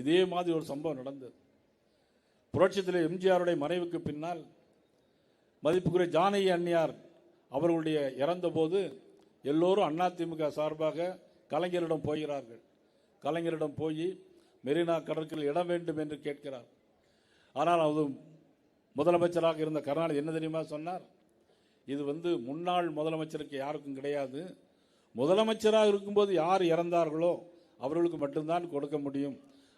இதே மாதிரி ஒரு சம்பவம் நடந்தது. புரட்சித்தில் எம்ஜிஆருடைய மறைவுக்கு பின்னால் மதிப்புக்குரிய ஜானகி அன்னியார் அவர்களுடைய இறந்தபோது எல்லோரும் அதிமுக சார்பாக கலைஞரிடம் போகிறார்கள். கலைஞரிடம் போய் மெரினா கடற்கரையில் இடம் வேண்டும் என்று கேட்கிறார். ஆனால் அது முதலமைச்சராக இருந்த கருணாநிதி என்ன தெரியுமா சொன்னார்? இது வந்து முன்னாள் முதலமைச்சருக்கு யாருக்கும் கிடையாது. முதலமைச்சராக இருக்கும்போது யார் இறந்தார்களோ அவர்களுக்கு மட்டும்தான் கொடுக்க முடியும்.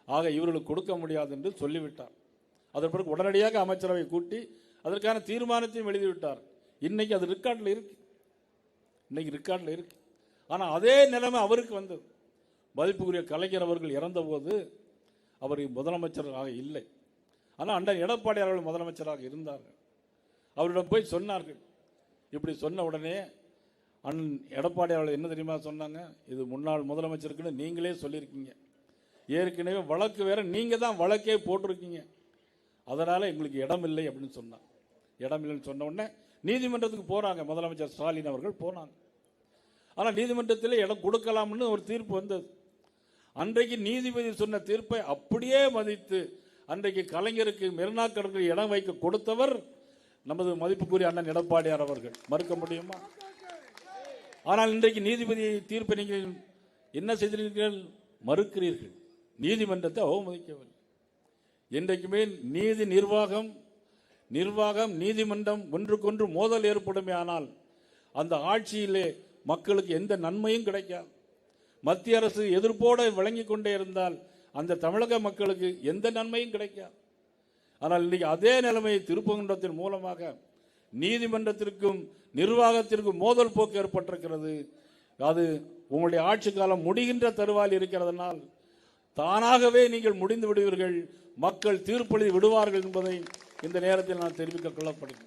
ஆக இவர்களுக்கு கொடுக்க முடியாது என்று சொல்லிவிட்டார். அதன் பிறகு உடனடியாக அமைச்சரவை கூட்டி அதற்கான தீர்மானத்தையும் எழுதிவிட்டார். இன்னைக்கு அது ரிக்கார்டில் இருக்கு. இன்னைக்கு ரிக்கார்டில் இருக்கு. ஆனால் அதே நிலைமை அவருக்கு வந்தது. மதிப்புக்குரிய கலைஞர் அவர்கள் இறந்தபோது அவர் முதலமைச்சராக இல்லை. ஆனால் அண்ணன் எடப்பாடி அவர்கள் முதலமைச்சராக இருந்தார்கள். அவரிடம் போய் சொன்னார்கள். இப்படி சொன்ன உடனே அண்ணன் எடப்பாடி அவர்கள் என்ன தெரியுமா சொன்னாங்க? இது முன்னாள் முதலமைச்சருக்குன்னு நீங்களே சொல்லியிருக்கீங்க. ஏற்கனவே வழக்கு வேற நீங்கள் தான் வழக்கே போட்டிருக்கீங்க. அதனால் எங்களுக்கு இடம் இல்லை அப்படின்னு சொன்னான். இடம் இல்லைன்னு சொன்ன உடனே நீதிமன்றத்துக்கு போகிறாங்க முதலமைச்சர் ஸ்டாலின் அவர்கள் போனாங்க. ஆனால் நீதிமன்றத்தில் இடம் கொடுக்கலாம்னு ஒரு தீர்ப்பு வந்தது. அன்றைக்கு நீதிபதி சொன்ன தீர்ப்பை அப்படியே மதித்து அன்றைக்கு கலைஞருக்கு மெரினா கடற்கரை இடம் வைக்க கொடுத்தவர் நமது மதிப்புக்குரிய அண்ணன் எடப்பாடியார் அவர்கள். மறுக்க முடியுமா? ஆனால் இன்றைக்கு நீதிபதி தீர்ப்பை நீங்கள் என்ன செய்திருக்கிறீர்கள்? மறுக்கிறீர்கள். நீதிமன்றத்தை அவமதிக்கவில்லை. என்றைக்குமே நீதி நிர்வாகம் நிர்வாகம் நீதிமன்றம் ஒன்றுக்கொன்று மோதல் ஏற்படுமே ஆனால் அந்த ஆட்சியிலே மக்களுக்கு எந்த நன்மையும் கிடைக்காது. மத்திய அரசு எதிர்ப்போடு விளங்கி கொண்டே இருந்தால் அந்த தமிழக மக்களுக்கு எந்த நன்மையும் கிடைக்காது. ஆனால் இன்னைக்கு அதே நிலைமையை திருப்பங்குன்றத்தின் மூலமாக நீதிமன்றத்திற்கும் நிர்வாகத்திற்கும் மோதல் போக்கு ஏற்பட்டிருக்கிறது. அது உங்களுடைய ஆட்சி காலம் முடிகின்ற தருவாயில் இருக்கிறதனால் தானாகவே நீங்கள் முடிந்து விடுவீர்கள். மக்கள் தீர்ப்பளி விடுவார்கள் என்பதை இந்த நேரத்தில் நான் தெரிவிக்க கொள்ளப்படுகிறேன்.